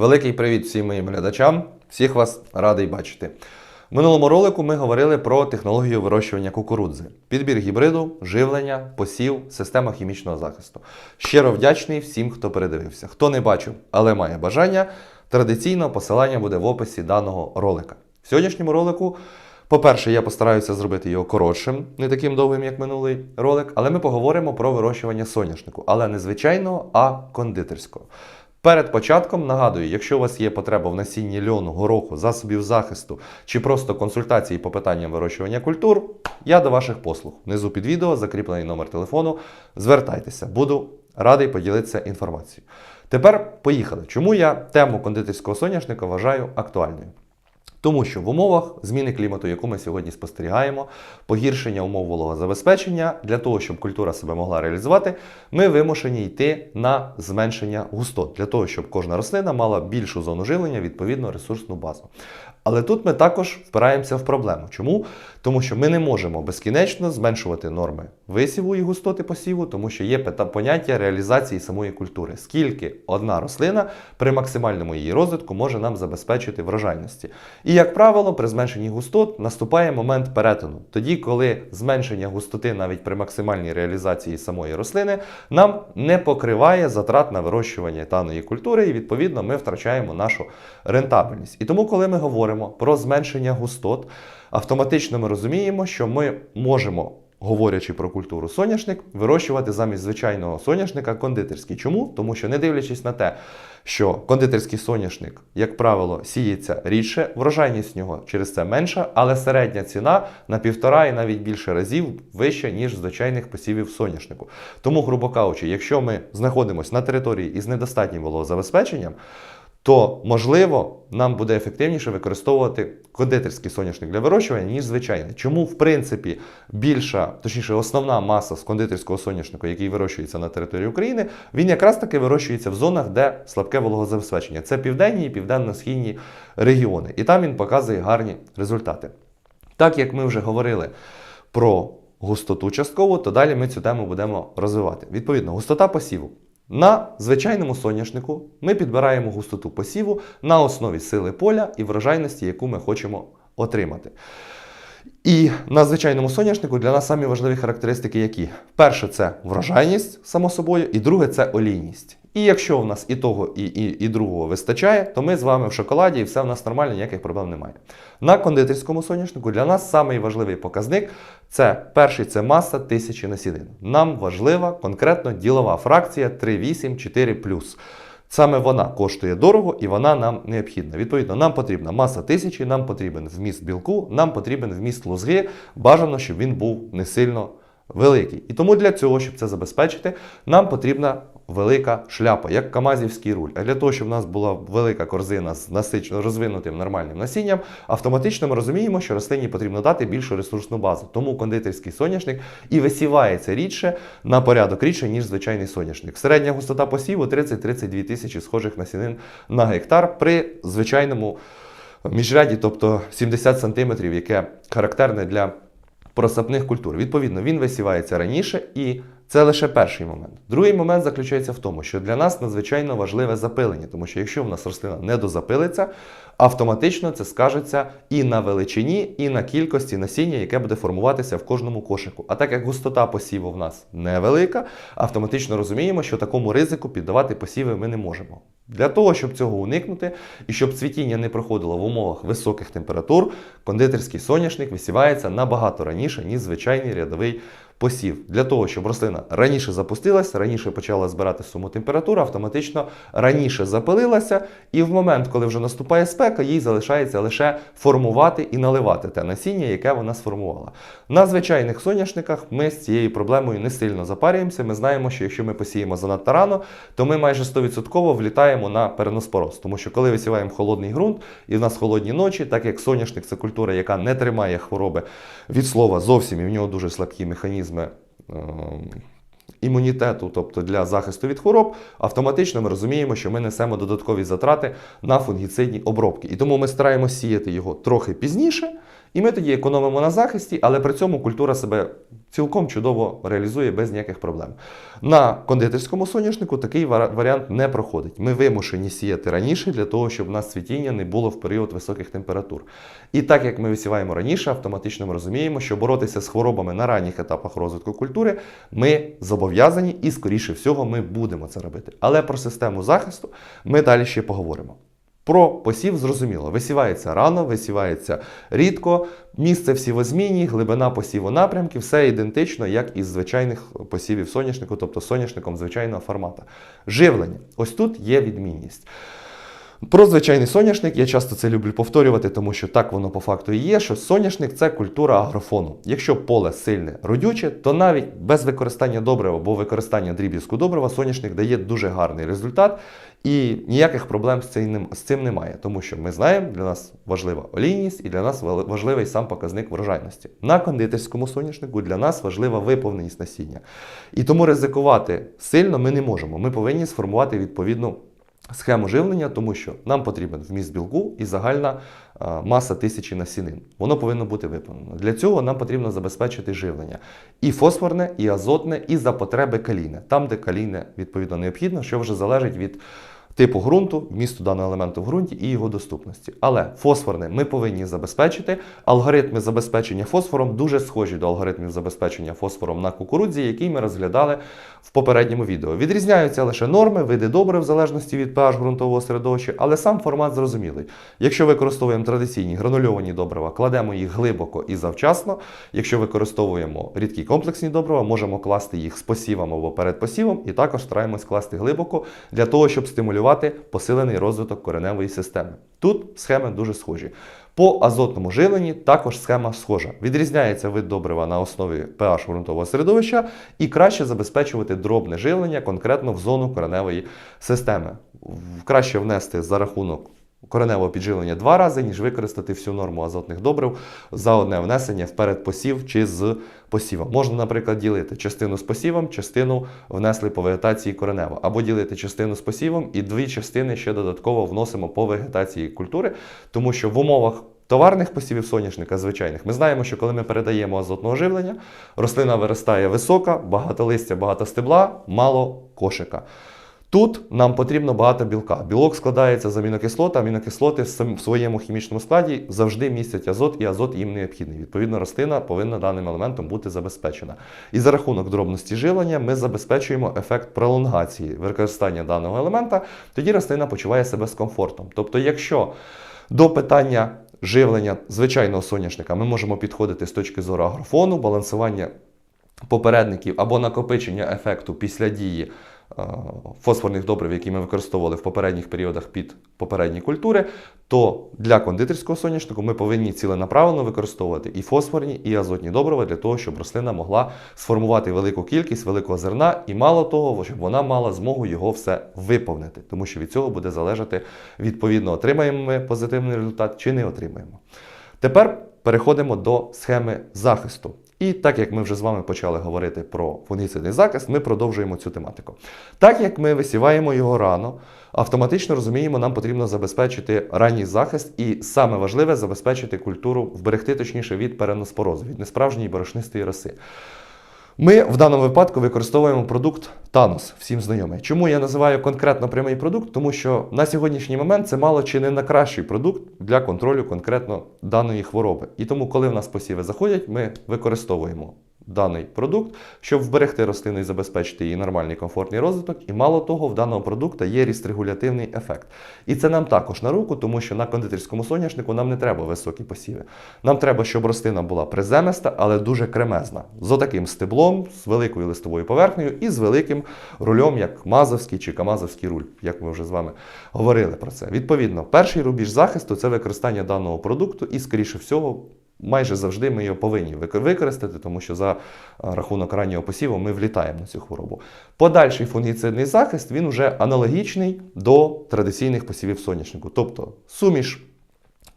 Великий привіт всім моїм глядачам. Всіх вас радий бачити. В минулому ролику ми говорили про технологію вирощування кукурудзи, підбір гібриду, живлення, посів, система хімічного захисту. Щиро вдячний всім, хто передивився. Хто не бачив, але має бажання, традиційно посилання буде в описі даного ролика. В сьогоднішньому ролику, по-перше, я постараюся зробити його коротшим, не таким довгим, як минулий ролик, але ми поговоримо про вирощування соняшнику, але не звичайного, а кондитерського. Перед початком нагадую, якщо у вас є потреба в насінні льону, гороху, засобів захисту чи просто консультації по питанням вирощування культур, я до ваших послуг. Внизу під відео закріплений номер телефону. Звертайтеся, буду радий поділитися інформацією. Тепер поїхали. Чому я тему кондитерського соняшника вважаю актуальною? Тому що в умовах зміни клімату, яку ми сьогодні спостерігаємо, погіршення умов вологозабезпечення, для того, щоб культура себе могла реалізувати, ми вимушені йти на зменшення густот, для того, щоб кожна рослина мала більшу зону живлення, відповідно ресурсну базу. Але тут ми також впираємося в проблему. Чому? Тому що ми не можемо безкінечно зменшувати норми висіву і густоти посіву, тому що є поняття реалізації самої культури. Скільки одна рослина при максимальному її розвитку може нам забезпечити врожайності. І, як правило, при зменшенні густот наступає момент перетину. Тоді, коли зменшення густоти навіть при максимальній реалізації самої рослини нам не покриває затрат на вирощування даної культури, і відповідно ми втрачаємо нашу рентабельність. І тому, коли ми говоримо про зменшення густот, автоматично ми розуміємо, що ми можемо. Говорячи про культуру соняшник, вирощувати замість звичайного соняшника кондитерський. Чому? Тому що, не дивлячись на те, що кондитерський соняшник, як правило, сіється рідше, врожайність нього через це менша, але середня ціна на півтора і навіть більше разів вища, ніж звичайних посівів соняшнику. Тому, грубо кажучи, якщо ми знаходимося на території із недостатнім вологозабезпеченням, то можливо нам буде ефективніше використовувати кондитерський соняшник для вирощування, ніж звичайний. Чому, в принципі, більша, точніше, основна маса з кондитерського соняшнику, який вирощується на території України, він якраз таки вирощується в зонах, де слабке вологозабезпечення. Це південні і південно-східні регіони. І там він показує гарні результати. Так як ми вже говорили про густоту частково, то далі ми цю тему будемо розвивати. Відповідно, густота посіву. На звичайному соняшнику ми підбираємо густоту посіву на основі сили поля і врожайності, яку ми хочемо отримати. І на звичайному соняшнику для нас самі важливі характеристики, які перше це врожайність, само собою, і друге це олійність. І якщо в нас і того, і, і, і другого вистачає, то ми з вами в шоколаді і все в нас нормально, ніяких проблем немає. На кондитерському соняшнику для нас самий показник це перший це маса тисячі насінин. Нам важлива конкретно ділова фракція 3,8, 4 Саме вона коштує дорого і вона нам необхідна. Відповідно, нам потрібна маса тисячі, нам потрібен вміст білку, нам потрібен вміст лозги. Бажано, щоб він був не сильно великий. І тому для цього, щоб це забезпечити, нам потрібна велика шляпа, як камазівський руль. А для того, щоб в нас була велика корзина з насичено розвинутим нормальним насінням, автоматично ми розуміємо, що рослині потрібно дати більшу ресурсну базу. Тому кондитерський соняшник і висівається рідше на порядок рідше, ніж звичайний соняшник. Середня густота посіву 30-32 тисячі схожих насінин на гектар при звичайному міжряді, тобто 70 см, яке характерне для просапних культур. Відповідно, він висівається раніше і це лише перший момент. Другий момент заключається в тому, що для нас надзвичайно важливе запилення, тому що якщо в нас рослина не дозапилиться, автоматично це скажеться і на величині, і на кількості насіння, яке буде формуватися в кожному кошику. А так як густота посіву в нас невелика, автоматично розуміємо, що такому ризику піддавати посіви ми не можемо. Для того, щоб цього уникнути і щоб цвітіння не проходило в умовах високих температур, кондитерський соняшник висівається набагато раніше, ніж звичайний рядовий посів. Для того, щоб рослина раніше запустилася, раніше почала збирати суму температури, автоматично раніше запилилася, і в момент, коли вже наступає спека, їй залишається лише формувати і наливати те насіння, яке вона сформувала. На звичайних соняшниках ми з цією проблемою не сильно запарюємося. Ми знаємо, що якщо ми посіємо занадто рано, то ми майже 100% влітаємо на переноспороз. Тому що коли висіваємо холодний ґрунт і в нас холодні ночі, так як соняшник це культура, яка не тримає хвороби від слова зовсім, і в нього дуже слабкі механізми. ем, Імунітету, тобто для захисту від хвороб, автоматично ми розуміємо, що ми несемо додаткові затрати на фунгіцидні обробки. І тому ми стараємося сіяти його трохи пізніше І ми тоді економимо на захисті, але при цьому культура себе цілком чудово реалізує без ніяких проблем. На кондитерському соняшнику такий варіант не проходить. Ми вимушені сіяти раніше для того, щоб у нас цвітіння не було в період високих температур. І так як ми висіваємо раніше, автоматично ми розуміємо, що боротися з хворобами на ранніх етапах розвитку культури ми зобов'язані і, скоріше всього, ми будемо це робити. Але про систему захисту ми далі ще поговоримо. Про посів зрозуміло. Висівається рано, висівається рідко, місце в сівозміні, глибина посіву напрямки, все ідентично, як із звичайних посівів соняшнику, тобто соняшником звичайного формату. Живлення. Ось тут є відмінність. Про звичайний соняшник я часто це люблю повторювати, тому що так воно по факту і є, що соняшник це культура агрофону. Якщо поле сильне, родюче, то навіть без використання добрива або використання дріб'язку добрива соняшник дає дуже гарний результат, і ніяких проблем з цим, з цим немає, тому що ми знаємо, для нас важлива олійність і для нас важливий сам показник врожайності. На кондитерському соняшнику для нас важлива виповненість насіння. І тому ризикувати сильно ми не можемо. Ми повинні сформувати відповідну схему живлення, тому що нам потрібен вміст білку і загальна маса тисячі насінин. Воно повинно бути виповнено. Для цього нам потрібно забезпечити живлення і фосфорне, і азотне, і за потреби калійне. Там, де калійне відповідно необхідно, що вже залежить від типу ґрунту, вмісту даного елементу в ґрунті і його доступності. Але фосфорне ми повинні забезпечити. Алгоритми забезпечення фосфором дуже схожі до алгоритмів забезпечення фосфором на кукурудзі, який ми розглядали в попередньому відео. Відрізняються лише норми, види добрив в залежності від pH ґрунтового середовища, але сам формат зрозумілий. Якщо використовуємо традиційні гранульовані добрива, кладемо їх глибоко і завчасно. Якщо використовуємо рідкі комплексні добрива, можемо класти їх з посівом або перед посівом, і також стараємось класти глибоко для того, щоб стимулювати посилений розвиток кореневої системи. Тут схеми дуже схожі. По азотному живленні також схема схожа. Відрізняється вид добрива на основі pH ґрунтового середовища і краще забезпечувати дробне живлення конкретно в зону кореневої системи. Краще внести за рахунок кореневого підживлення два рази, ніж використати всю норму азотних добрив за одне внесення в передпосів чи з посівом. Можна, наприклад, ділити частину з посівом, частину внесли по вегетації коренево, або ділити частину з посівом і дві частини ще додатково вносимо по вегетації культури, тому що в умовах товарних посівів соняшника звичайних ми знаємо, що коли ми передаємо азотного живлення, рослина виростає висока, багато листя, багато стебла, мало кошика. Тут нам потрібно багато білка. Білок складається з амінокислот, а амінокислоти в своєму хімічному складі завжди містять азот, і азот їм необхідний. Відповідно, рослина повинна даним елементом бути забезпечена. І за рахунок дробності живлення ми забезпечуємо ефект пролонгації використання даного елемента, тоді рослина почуває себе з комфортом. Тобто, якщо до питання живлення звичайного соняшника ми можемо підходити з точки зору агрофону, балансування попередників або накопичення ефекту після дії фосфорних добрив, які ми використовували в попередніх періодах під попередні культури, то для кондитерського соняшнику ми повинні ціленаправленно використовувати і фосфорні, і азотні добрива для того, щоб рослина могла сформувати велику кількість великого зерна, і мало того, щоб вона мала змогу його все виповнити, тому що від цього буде залежати відповідно, отримаємо ми позитивний результат чи не отримаємо. Тепер переходимо до схеми захисту. І так як ми вже з вами почали говорити про фунгіцидний захист, ми продовжуємо цю тематику. Так як ми висіваємо його рано, автоматично розуміємо, нам потрібно забезпечити ранній захист, і саме важливе забезпечити культуру, вберегти точніше від переноспорозу, від несправжньої борошнистої роси. Ми в даному випадку використовуємо продукт Танос, всім знайомий. Чому я називаю конкретно прямий продукт? Тому що на сьогоднішній момент це мало чи не найкращий продукт для контролю конкретно даної хвороби. І тому, коли в нас посіви заходять, ми використовуємо даний продукт, щоб вберегти рослину і забезпечити її нормальний комфортний розвиток. І мало того, в даного продукту є рістрегулятивний ефект. І це нам також на руку, тому що на кондитерському соняшнику нам не треба високі посіви. Нам треба, щоб рослина була приземиста, але дуже кремезна, з отаким стеблом, з великою листовою поверхнею і з великим рульом, як мазовський чи камазовський руль, як ми вже з вами говорили про це. Відповідно, перший рубіж захисту це використання даного продукту, і, скоріше всього, майже завжди ми його повинні використати, тому що за е, рахунок раннього посіву ми влітаємо на цю хворобу. Подальший фунгіцидний захист він вже аналогічний до традиційних посівів соняшнику, тобто суміш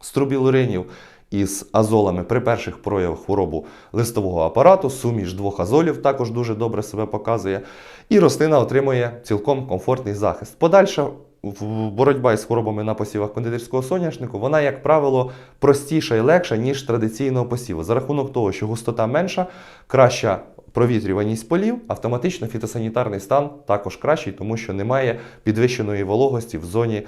струбілуринів із азолами при перших проявах хворобу листового апарату, суміш двох азолів також дуже добре себе показує, і рослина отримує цілком комфортний захист. Подальша боротьба із хворобами на посівах кондитерського соняшнику, вона, як правило, простіша і легша, ніж традиційного посіву. За рахунок того, що густота менша, краща провітрюваність полів, автоматично фітосанітарний стан також кращий, тому що немає підвищеної вологості в зоні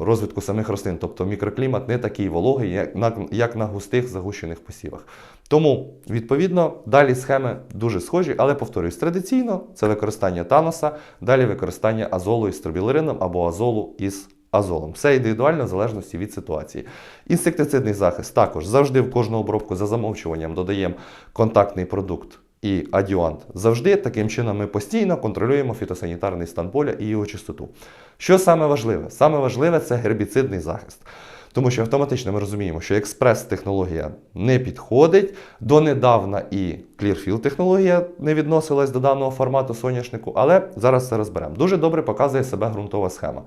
розвитку самих рослин. Тобто мікроклімат не такий вологий, як на, густих загущених посівах. Тому, відповідно, далі схеми дуже схожі, але повторюсь, традиційно це використання таноса, далі використання азолу із тробілерином або азолу із азолом. Все індивідуально в залежності від ситуації. Інсектицидний захист також завжди в кожну обробку за замовчуванням додаємо контактний продукт і адюант. Завжди таким чином ми постійно контролюємо фітосанітарний стан поля і його чистоту. Що саме важливе? Саме важливе це гербіцидний захист. Тому що автоматично ми розуміємо, що експрес-технологія не підходить. Донедавна і Clearfield технологія не відносилась до даного формату соняшнику, але зараз це розберемо. Дуже добре показує себе ґрунтова схема.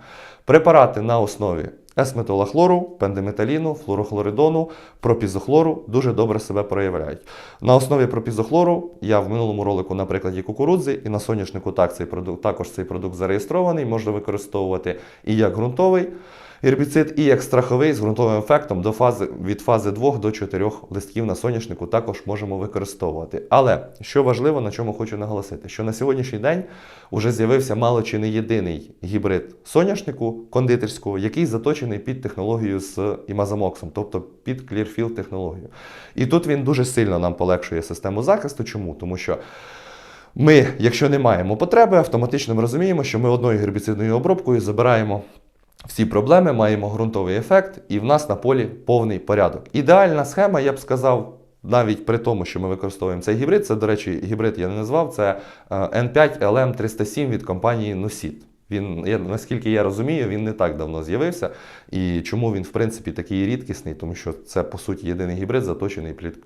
Препарати на основі есметолахлору, пендиметаліну, флорохлоридону, пропізохлору дуже добре себе проявляють. На основі пропізохлору я в минулому ролику на прикладі кукурудзи і на соняшнику так цей продукт, також цей продукт зареєстрований, можна використовувати і як ґрунтовий гербіцид, і як страховий з ґрунтовим ефектом до фази, від фази 2 до 4 листків на соняшнику також можемо використовувати. Але що важливо, на чому хочу наголосити, що на сьогоднішній день вже з'явився мало чи не єдиний гібрид соняшнику кондитерського, який заточений під технологію з імазомоксом, тобто під Clearfield технологію. І тут він дуже сильно нам полегшує систему захисту. Чому? Тому що ми, якщо не маємо потреби, автоматично ми розуміємо, що ми одною гербіцидною обробкою забираємо всі проблеми, маємо ґрунтовий ефект, і в нас на полі повний порядок. Ідеальна схема, я б сказав, навіть при тому, що ми використовуємо цей гібрид, це, до речі, гібрид я не назвав, це е, N5 LM307 від компанії Nusit. Він, я, наскільки я розумію, він не так давно з'явився. І чому він, в принципі, такий рідкісний, тому що це, по суті, єдиний гібрид, заточений під,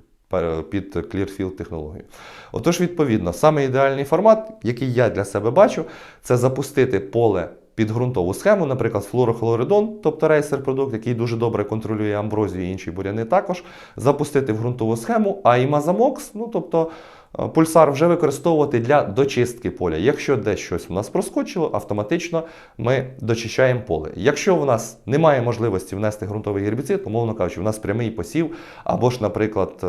під Clearfield технологію. Отож, відповідно, саме ідеальний формат, який я для себе бачу, це запустити поле під ґрунтову схему, наприклад, флорохлоридон, тобто рейсер продукт, який дуже добре контролює амброзію і інші буряни також, запустити в ґрунтову схему, а імазамокс, ну тобто пульсар вже використовувати для дочистки поля. Якщо десь щось в нас проскочило, автоматично ми дочищаємо поле. Якщо в нас немає можливості внести ґрунтовий гербіцид, умовно кажучи, в нас прямий посів, або ж, наприклад, е,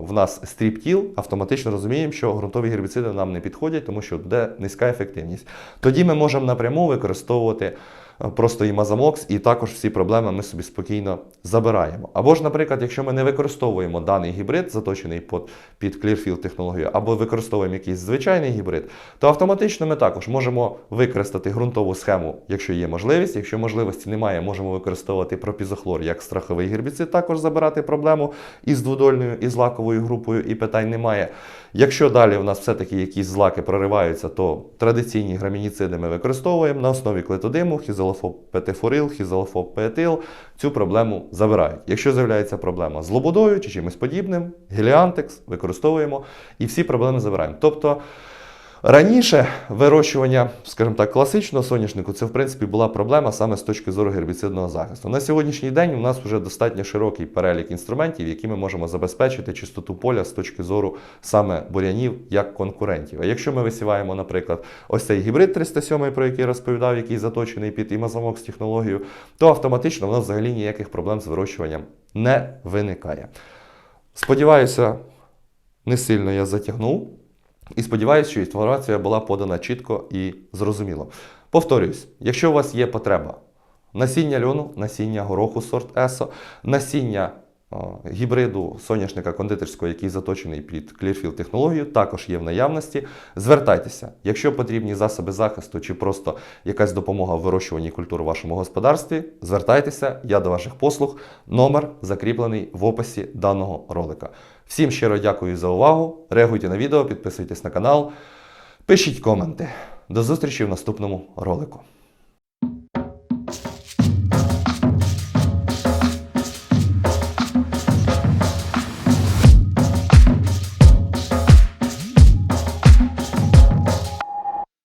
в нас стріптіл, автоматично розуміємо, що ґрунтові гербіциди нам не підходять, тому що буде низька ефективність. Тоді ми можемо напряму використовувати е, просто імазамокс, і також всі проблеми ми собі спокійно забираємо. Або ж, наприклад, якщо ми не використовуємо даний гібрид, заточений під, Clearfield технологію, або використовуємо якийсь звичайний гібрид, то автоматично ми також можемо використати ґрунтову схему, якщо є можливість. Якщо можливості немає, можемо використовувати пропізохлор як страховий гербіцид, також забирати проблему із дводольною і злаковою групою, і питань немає. Якщо далі в нас все-таки якісь злаки прориваються, то традиційні грамініциди ми використовуємо на основі клетодиму, хізолофоб пеетил. Цю проблему забирають. Якщо з'являється проблема з лободою чи чимось подібним, геліантекс використовуємо і всі проблеми забираємо. Тобто Раніше вирощування, скажімо так, класичного соняшнику це в принципі була проблема саме з точки зору гербіцидного захисту. На сьогоднішній день у нас вже достатньо широкий перелік інструментів, які ми можемо забезпечити чистоту поля з точки зору саме бурянів як конкурентів. А якщо ми висіваємо, наприклад, ось цей гібрид 307, про який я розповідав, який заточений під імазомокс технологію, то автоматично в нас взагалі ніяких проблем з вирощуванням не виникає. Сподіваюся, не сильно я затягнув. І сподіваюся, що інформація була подана чітко і зрозуміло. Повторюсь, якщо у вас є потреба насіння льону, насіння гороху сорт ЕСО, насіння о, гібриду соняшника кондитерського, який заточений під Clearfield технологію, також є в наявності. Звертайтеся, якщо потрібні засоби захисту чи просто якась допомога в вирощуванні культур у вашому господарстві, звертайтеся, я до ваших послуг. Номер закріплений в описі даного ролика. Всім щиро дякую за увагу. Реагуйте на відео, підписуйтесь на канал, пишіть коменти. До зустрічі в наступному ролику.